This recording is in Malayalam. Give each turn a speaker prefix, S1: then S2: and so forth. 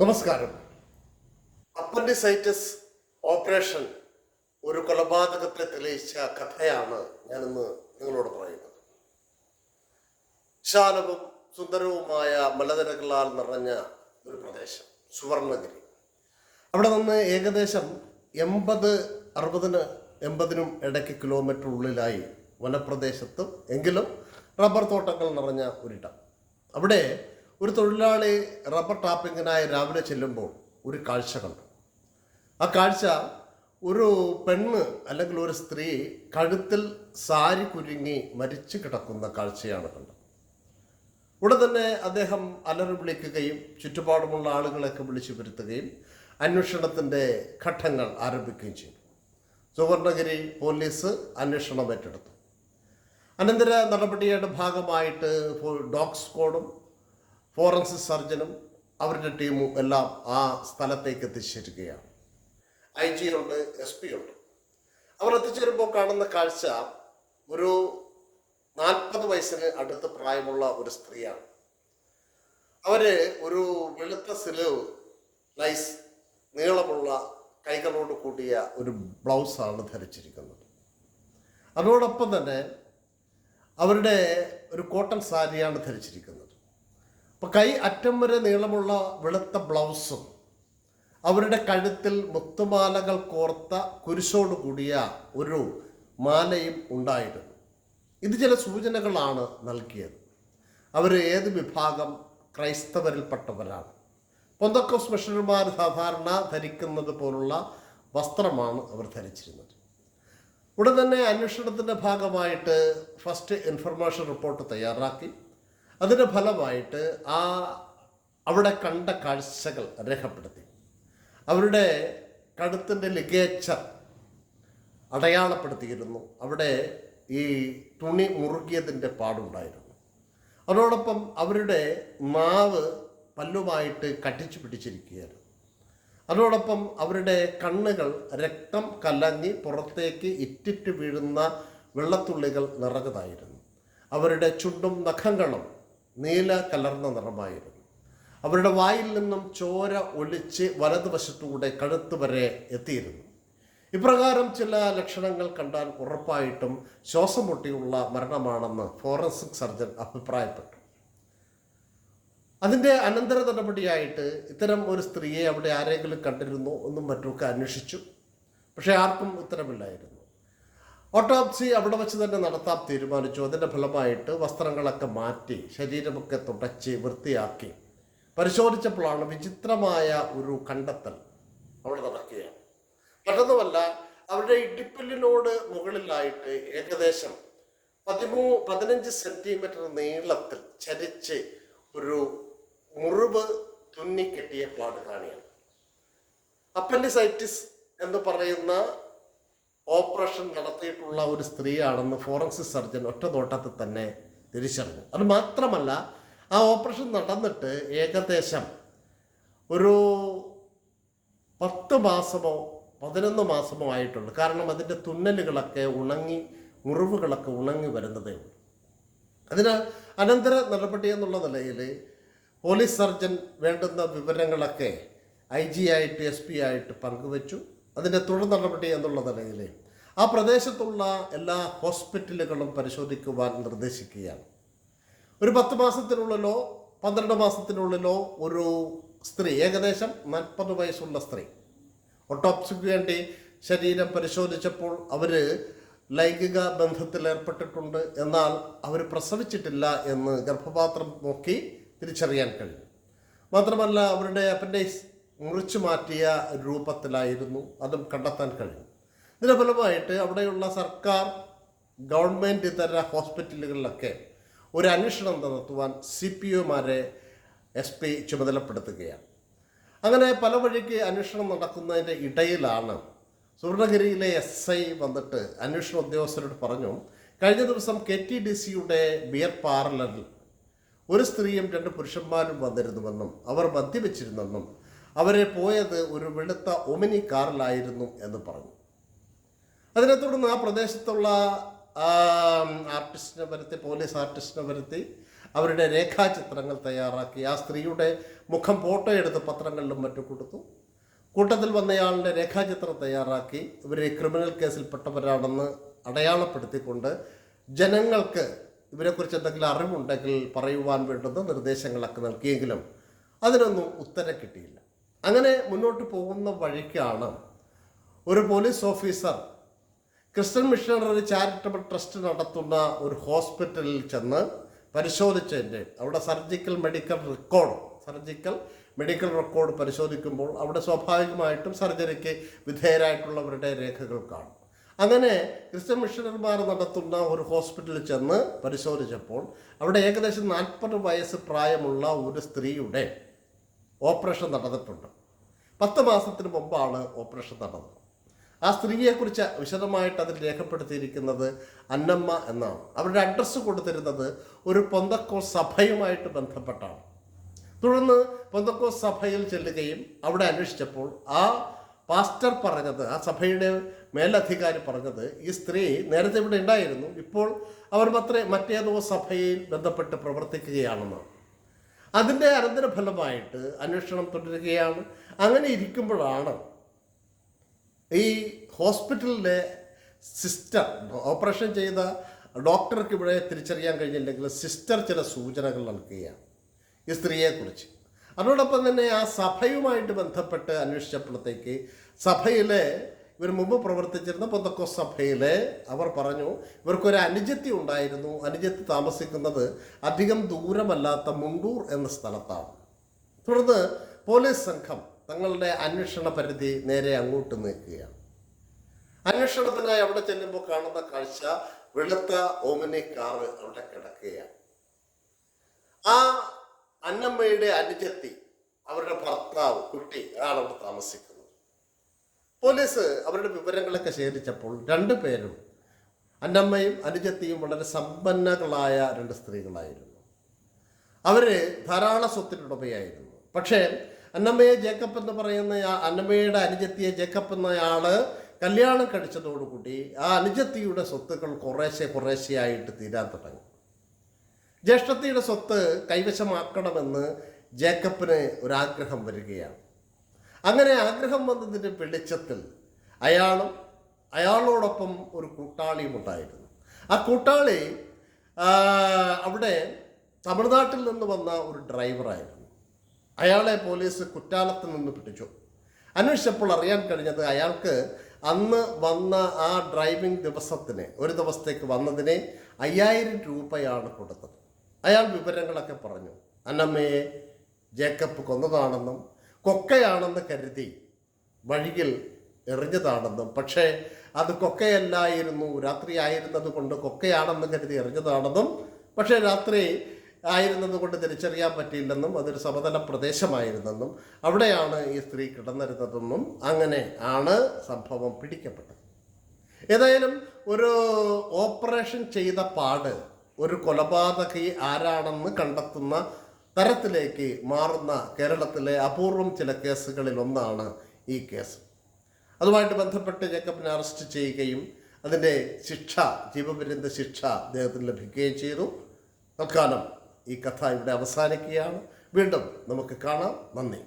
S1: നമസ്കാരം. അപ്പൻഡിസൈറ്റിസ് ഓപ്പറേഷൻ ഒരു കൊലപാതകത്തെ തെളിയിച്ച കഥയാണ് ഞാനിന്ന് നിങ്ങളോട് പറയുന്നത്. വിശാലവും സുന്ദരവുമായ മലനിരകളാൽ നിറഞ്ഞ ഒരു പ്രദേശം സുവർണഗിരി. അവിടെ നിന്ന് ഏകദേശം എൺപത് അറുപതിന് എൺപതിനും ഇടയ്ക്ക് കിലോമീറ്റർ ഉള്ളിലായി വനപ്രദേശത്തും എങ്കിലും റബ്ബർ തോട്ടങ്ങൾ നിറഞ്ഞ ഒരിടം. അവിടെ ഒരു തൊഴിലാളി റബ്ബർ ടാപ്പിങ്ങിനായി രാവിലെ ചെല്ലുമ്പോൾ ഒരു കാഴ്ച കണ്ടു. ആ കാഴ്ച ഒരു പെണ്ണ് അല്ലെങ്കിൽ ഒരു സ്ത്രീ കഴുത്തിൽ സാരി കുരുങ്ങി മരിച്ചു കിടക്കുന്ന കാഴ്ചയാണ് കണ്ടത്. ഉടൻ തന്നെ അദ്ദേഹം അലറി വിളിക്കുകയും ചുറ്റുപാടുമുള്ള ആളുകളെയൊക്കെ വിളിച്ചു വരുത്തുകയും അന്വേഷണത്തിന്റെ ഘട്ടങ്ങൾ ആരംഭിക്കുകയും ചെയ്തു. സുവർണഗിരി പോലീസ് അന്വേഷണം ഏറ്റെടുത്തു. അനന്തര നടപടിയുടെ ഭാഗമായിട്ട് ഡോഗ് സ്ക്വാഡും ഫോറൻസിക് സർജനും അവരുടെ ടീമും എല്ലാം ആ സ്ഥലത്തേക്ക് എത്തിച്ചേരുകയാണ്. ഐ ജി ഉണ്ട് എസ് പി ഉണ്ട്. അവർ എത്തിച്ചേരുമ്പോൾ കാണുന്ന കാഴ്ച ഒരു നാൽപ്പത് വയസ്സിന് അടുത്ത് പ്രായമുള്ള ഒരു സ്ത്രീയാണ്. അവർ ഒരു വെളുത്ത സിലവ് ലൈസ് നീളമുള്ള കൈകളോട് കൂടിയ ഒരു ബ്ലൗസാണ് ധരിച്ചിരിക്കുന്നത്. അതോടൊപ്പം തന്നെ അവരുടെ ഒരു കോട്ടൺ സാരിയാണ് ധരിച്ചിരിക്കുന്നത്. അപ്പോൾ കൈ അറ്റം വരെ നീളമുള്ള വെളുത്ത ബ്ലൗസും അവരുടെ കഴുത്തിൽ മുത്തുമാലകൾ കോർത്ത കുരിശോട് കൂടിയ ഒരു മാലയും ഉണ്ടായിരുന്നു. ഇത് ചില സൂചനകളാണ് നൽകിയത്. അവർ ഏത് വിഭാഗം ക്രൈസ്തവരിൽപ്പെട്ടവരാണ്. പൊന്തക്കോസ് മിഷണർമാർ സാധാരണ ധരിക്കുന്നത് പോലുള്ള വസ്ത്രമാണ് അവർ ധരിച്ചിരുന്നത്. ഉടൻ തന്നെ അന്വേഷണത്തിന്റെ ഭാഗമായിട്ട് ഫസ്റ്റ് ഇൻഫർമേഷൻ റിപ്പോർട്ട് തയ്യാറാക്കി. അതിന്റെ ഫലമായിട്ട് ആ അവിടെ കണ്ട കാഴ്ചകൾ രേഖപ്പെടുത്തി. അവരുടെ കഴുത്തിന്റെ ലിഗേച്ചർ അടയാളപ്പെടുത്തിയിരുന്നു. അവിടെ ഈ തുണി മുറുകിയതിന്റെ പാടുണ്ടായിരുന്നു. അതോടൊപ്പം അവരുടെ നാവ് പല്ലുമായിട്ട് കട്ടിച്ചു പിടിച്ചിരിക്കുകയായിരുന്നു അതോടൊപ്പം അവരുടെ കണ്ണുകൾ രക്തം കലങ്ങി പുറത്തേക്ക് ഇറ്റിറ്റ് വീഴുന്ന വെള്ളത്തുള്ളികൾ നിറഞ്ഞതായിരുന്നു. അവരുടെ ചുണ്ടും നഖങ്ങളും നീല കലർന്ന നിറമായിരുന്നു. അവരുടെ വായിൽ നിന്നും ചോര ഒലിച്ച് വലതുവശത്തൂടെ കഴുത്ത് വരെ എത്തിയിരുന്നു. ഇപ്രകാരം ചില ലക്ഷണങ്ങൾ കണ്ടാൽ ഉറപ്പായിട്ടും ശ്വാസം മുട്ടിയുള്ള മരണമാണെന്ന് ഫോറൻസിക് സർജൻ അഭിപ്രായപ്പെട്ടു. അതിന്റെ അനന്തര നടപടിയായിട്ട് ഇത്തരം ഒരു സ്ത്രീയെ അവിടെ ആരെങ്കിലും കണ്ടിരുന്നോ എന്നും മറ്റുമൊക്കെ അന്വേഷിച്ചു. പക്ഷേ ആർക്കും ഉത്തരമില്ലായിരുന്നു ഓട്ടോപ്സി അവിടെ വെച്ച് തന്നെ നടത്താൻ തീരുമാനിച്ചു. അതിന്റെ ഫലമായിട്ട് വസ്ത്രങ്ങളൊക്കെ മാറ്റി ശരീരമൊക്കെ തുടച്ച് വൃത്തിയാക്കി. പരിശോധിച്ചപ്പോഴാണ് വിചിത്രമായ ഒരു കണ്ടെത്തൽ അവിടെ നടക്കുകയാണ്. മറ്റൊന്നുമല്ല അവരുടെ ഇടിപ്പല്ലിനോട് മുകളിലായിട്ട് ഏകദേശം പതിമൂ പതിനഞ്ച് സെന്റിമീറ്റർ നീളത്തിൽ ചരിച്ച് ഒരു മുറിവ് തുന്നിക്കെട്ടിയ പാട് കാണിയാണ് അപ്പൻഡിസൈറ്റിസ് എന്ന് പറയുന്ന ഓപ്പറേഷൻ നടത്തിയിട്ടുള്ള ഒരു സ്ത്രീയാണെന്ന് ഫോറൻസിക് സർജൻ ഒറ്റ നോട്ടത്തിൽ തന്നെ തിരിച്ചറിഞ്ഞു. അത് മാത്രമല്ല ആ ഓപ്പറേഷൻ നടന്നിട്ട് ഏകദേശം ഒരു പത്ത് മാസമോ പതിനൊന്ന് മാസമോ ആയിട്ടുണ്ട്. കാരണം അതിന്റെ തുന്നലുകളൊക്കെ ഉണങ്ങി മുറിവുകളൊക്കെ ഉണങ്ങി വരുന്നതേ ഉള്ളൂ. അതിന് അനന്തര നടപടി എന്നുള്ള നിലയിൽ പോലീസ് സർജൻ വേണ്ടുന്ന വിവരങ്ങളൊക്കെ ഐ ജി ആയിട്ട് എസ് പി ആയിട്ട് പങ്കുവച്ചു. അതിന്റെ തുടർ നടപടി എന്നുള്ള ആ പ്രദേശത്തുള്ള എല്ലാ ഹോസ്പിറ്റലുകളും പരിശോധിക്കുവാൻ നിർദ്ദേശിക്കുകയാണ്. ഒരു പത്ത് മാസത്തിനുള്ളിലോ പന്ത്രണ്ട് മാസത്തിനുള്ളിലോ ഒരു സ്ത്രീ ഏകദേശം നാൽപ്പത് വയസ്സുള്ള സ്ത്രീ ഒട്ടോപ്സിക്ക് വേണ്ടി ശരീരം പരിശോധിച്ചപ്പോൾ അവർ ലൈംഗിക ബന്ധത്തിൽ ഏർപ്പെട്ടിട്ടുണ്ട്. എന്നാൽ അവർ പ്രസവിച്ചിട്ടില്ല എന്ന് ഗർഭപാത്രം നോക്കി തിരിച്ചറിയാൻ കഴിയും. മാത്രമല്ല അവരുടെ അപ്പൻഡൈസ് മുറിച്ചു മാറ്റിയ രൂപത്തിലായിരുന്നു അതും കണ്ടെത്താൻ കഴിഞ്ഞു. ഇതിന്റെ ഫലമായിട്ട് അവിടെയുള്ള സർക്കാർ ഗവൺമെന്റ് ഇതര ഹോസ്പിറ്റലുകളിലൊക്കെ ഒരു അന്വേഷണം നടത്തുവാൻ സി പി ഒമാരെ എസ് പി ചുമതലപ്പെടുത്തുകയാണ്. അങ്ങനെ പല വഴിക്ക് അന്വേഷണം നടക്കുന്നതിന്റെ ഇടയിലാണ് സുവർണഗിരിയിലെ എസ് ഐ വന്നിട്ട് അന്വേഷണ ഉദ്യോഗസ്ഥരോട് പറഞ്ഞു കഴിഞ്ഞ ദിവസം കെ ടി ഡി സിയുടെ ബിയർ പാർലറിൽ ഒരു സ്ത്രീയും രണ്ട് പുരുഷന്മാരും വന്നിരുന്നുവെന്നും അവർ മദ്യപിച്ചിരുന്നെന്നും അവരെ പോയത് ഒരു വെളുത്ത ഒമിനി കാറിലായിരുന്നു എന്ന് പറഞ്ഞു. അതിനെ തുടർന്ന് ആ പ്രദേശത്തുള്ള ആർട്ടിസ്റ്റിനെ വരുത്തി പോലീസ് ആർട്ടിസ്റ്റിനെ വരുത്തി അവരുടെ രേഖാചിത്രങ്ങൾ തയ്യാറാക്കി. ആ സ്ത്രീയുടെ മുഖം ഫോട്ടോ എടുത്ത് പത്രങ്ങളിലും മറ്റും കൊടുത്തു. കൂട്ടത്തിൽ വന്നയാളുടെ രേഖാചിത്രം തയ്യാറാക്കി. ഇവരെ ക്രിമിനൽ കേസിൽപ്പെട്ടവരാണെന്ന് അടയാളപ്പെടുത്തിക്കൊണ്ട് ജനങ്ങൾക്ക് ഇവരെക്കുറിച്ച് എന്തെങ്കിലും അറിവുണ്ടെങ്കിൽ പറയുവാൻ വേണ്ടുന്ന നിർദ്ദേശങ്ങളൊക്കെ നൽകിയെങ്കിലും അതിനൊന്നും ഉത്തരം കിട്ടിയില്ല. അങ്ങനെ മുന്നോട്ട് പോകുന്ന വഴിക്കാണ് ഒരു police officer Christian missionary charitable trust നടത്തുന്ന ഒരു ഹോസ്പിറ്റലിൽ ചെന്ന് പരിശോധിച്ചതിന്റെ അവിടെ surgical medical record surgical medical record പരിശോധിക്കുമ്പോൾ അവിടെ സ്വാഭാവികമായിട്ടും സർജറിക്ക് വിധേയരായിട്ടുള്ളവരുടെ രേഖകൾ കാണും. അങ്ങനെ ക്രിസ്ത്യൻ മിഷണറിമാർ നടത്തുന്ന ഒരു ഹോസ്പിറ്റലിൽ ചെന്ന് പരിശോധിച്ചപ്പോൾ അവിടെ ഏകദേശം നാൽപ്പത് വയസ്സ് പ്രായമുള്ള ഒരു സ്ത്രീയുടെ ഓപ്പറേഷൻ നടന്നിട്ടുണ്ട്. പത്ത് മാസത്തിന് മുമ്പാണ് ഓപ്പറേഷൻ നടന്നത്. ആ സ്ത്രീയെക്കുറിച്ച് വിശദമായിട്ട് അതിൽ രേഖപ്പെടുത്തിയിരിക്കുന്നത് അന്നമ്മ എന്നാണ്. അവരുടെ അഡ്രസ്സ് കൊടുത്തിരുന്നത് ഒരു പൊന്തക്കോ സഭയുമായിട്ട് ബന്ധപ്പെട്ടാണ്. തുടർന്ന് പൊന്തക്കോ സഭയിൽ ചെല്ലുകയും അവിടെ അന്വേഷിച്ചപ്പോൾ ആ പാസ്റ്റർ പറഞ്ഞത് ആ സഭയുടെ മേലധികാരി പറഞ്ഞത് ഈ സ്ത്രീ നേരത്തെ ഇവിടെ ഉണ്ടായിരുന്നു ഇപ്പോൾ അവർ മാത്രമേ മറ്റേതോ സഭയിൽ ബന്ധപ്പെട്ട് പ്രവർത്തിക്കുകയാണെന്നാണ്. അതിന്റെ അനന്തരഫലമായിട്ട് അന്വേഷണം തുടരുകയാണ്. അങ്ങനെ ഇരിക്കുമ്പോഴാണ് ഈ ഹോസ്പിറ്റലിലെ സിസ്റ്റർ ഓപ്പറേഷൻ ചെയ്ത ഡോക്ടർക്ക് ഇവിടെ തിരിച്ചറിയാൻ കഴിഞ്ഞില്ലെങ്കിൽ സിസ്റ്റർ ചില സൂചനകൾ നൽകുകയാണ് ഈ സ്ത്രീയെക്കുറിച്ച്. അതോടൊപ്പം തന്നെ ആ സഭയുമായിട്ട് ബന്ധപ്പെട്ട് അന്വേഷിച്ചപ്പോഴത്തേക്ക് സഭയിലെ ഇവർ മുമ്പ് പ്രവർത്തിച്ചിരുന്ന പൊന്തക്കോ സഭയിലെ അവർ പറഞ്ഞു ഇവർക്കൊരു അനുജത്തി ഉണ്ടായിരുന്നു. അനുജത്തി താമസിക്കുന്നത് അധികം ദൂരമല്ലാത്ത മുണ്ടൂർ എന്ന സ്ഥലത്താണ്. തുടർന്ന് പോലീസ് സംഘം തങ്ങളുടെ അന്വേഷണ പരിധി നേരെ അങ്ങോട്ട് നീക്കുകയാണ്. അന്വേഷണത്തിനായി അവിടെ ചെല്ലുമ്പോൾ കാണുന്ന കാഴ്ച വെളുത്ത ഓമിനി കാറ് അവിടെ കിടക്കുകയാണ്. ആ അന്നമ്മയുടെ അനുജത്തി അവരുടെ ഭർത്താവ് കുട്ടി ആണ് അവിടെ താമസിക്കുന്നത് പോലീസ് അവരുടെ വിവരങ്ങളൊക്കെ ശേഖരിച്ചപ്പോൾ രണ്ടു പേരും അന്നമ്മയും അനുജത്തിയും വളരെ സമ്പന്നകളായ രണ്ട് സ്ത്രീകളായിരുന്നു. അവർ ധാരാളം സ്വത്തിനുടമയായിരുന്നു. പക്ഷേ അന്നമ്മയെ ജേക്കബ് എന്ന് പറയുന്ന അന്നമ്മയുടെ അനുജത്തിയെ ജേക്കബ് എന്നയാൾ കല്യാണം കഴിച്ചതോടുകൂടി ആ അനുജത്തിയുടെ സ്വത്തുക്കൾ കുറേശ്ശെ കുറേശ്ശെയായിട്ട് തീരാൻ തുടങ്ങി. ജ്യേഷ്ഠത്തിയുടെ സ്വത്ത് കൈവശമാക്കണമെന്ന് ജേക്കബിന് ഒരാഗ്രഹം വരികയാണ്. അങ്ങനെ ആഗ്രഹം വന്നതിന്റെ വെളിച്ചത്തിൽ അയാളും അയാളോടൊപ്പം ഒരു കൂട്ടാളിയും ഉണ്ടായിരുന്നു. ആ കൂട്ടാളി അവിടെ തമിഴ്നാട്ടിൽ നിന്ന് വന്ന ഒരു ഡ്രൈവറായിരുന്നു അയാളെ പോലീസ് കുറ്റാലത്ത് നിന്ന് പിടിച്ചു. അന്വേഷിച്ചപ്പോൾ അറിയാൻ കഴിഞ്ഞത് അയാൾക്ക് അന്ന് വന്ന ആ ഡ്രൈവിംഗ് ദിവസത്തിന് ഒരു ദിവസത്തേക്ക് വന്നതിനെ അയ്യായിരം രൂപയാണ് കൊടുത്തത്. അയാൾ വിവരങ്ങളൊക്കെ പറഞ്ഞു. അന്നമ്മയെ ജേക്കബ് കൊന്നതാണെന്നും കൊക്കയാണെന്ന് കരുതി വഴിയിൽ എറിഞ്ഞതാണെന്നും. പക്ഷേ അത് കൊക്കയല്ലായിരുന്നു. രാത്രി ആയിരുന്നത് കൊണ്ട് കൊക്കയാണെന്ന് കരുതി എറിഞ്ഞതാണെന്നും. പക്ഷേ രാത്രി ആയിരുന്നത് കൊണ്ട് തിരിച്ചറിയാൻ പറ്റിയില്ലെന്നും അതൊരു സമതല പ്രദേശമായിരുന്നെന്നും. അവിടെയാണ് ഈ സ്ത്രീ കിടന്നിരുന്നതെന്നും അങ്ങനെ ആണ് സംഭവം പിടിക്കപ്പെട്ടത്. ഏതായാലും ഒരു ഓപ്പറേഷൻ ചെയ്ത പാട് ഒരു കൊലപാതകി ആരാണെന്ന് കണ്ടെത്തുന്ന തരത്തിലേക്ക് മാറുന്ന കേരളത്തിലെ അപൂർവം ചില കേസുകളിൽ ഒന്നാണ് ഈ കേസ്. അതുമായിട്ട് ബന്ധപ്പെട്ട് ജേക്കബിനെ അറസ്റ്റ് ചെയ്യുകയും അതിന്റെ ശിക്ഷ ജീവപര്യന്ത ശിക്ഷ അദ്ദേഹത്തിന് ലഭിക്കുകയും ചെയ്തു. തൽക്കാലം ഈ കഥ ഇവിടെ അവസാനിക്കുകയാണ്. വീണ്ടും നമുക്ക് കാണാം. നന്ദി.